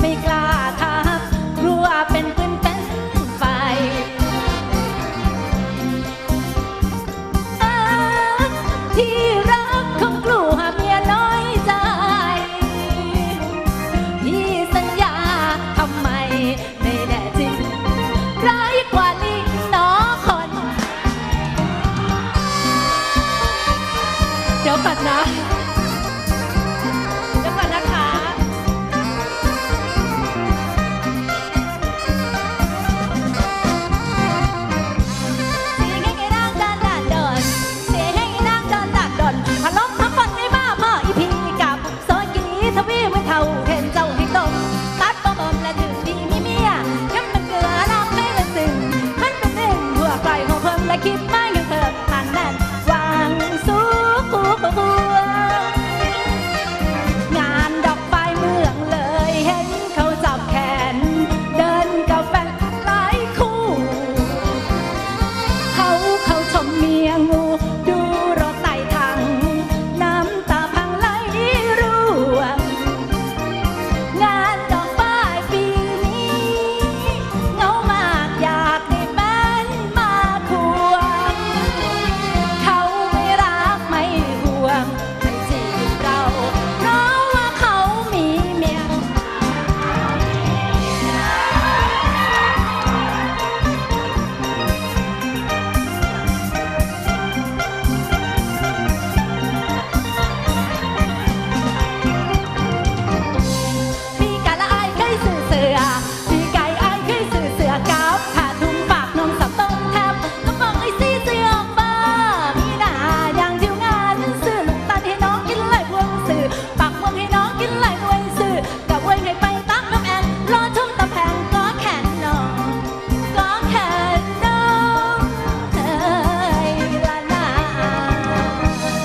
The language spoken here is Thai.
ไม่กล้าทักกลัวเป็นปืนเป็นไฟที่รักของกลัว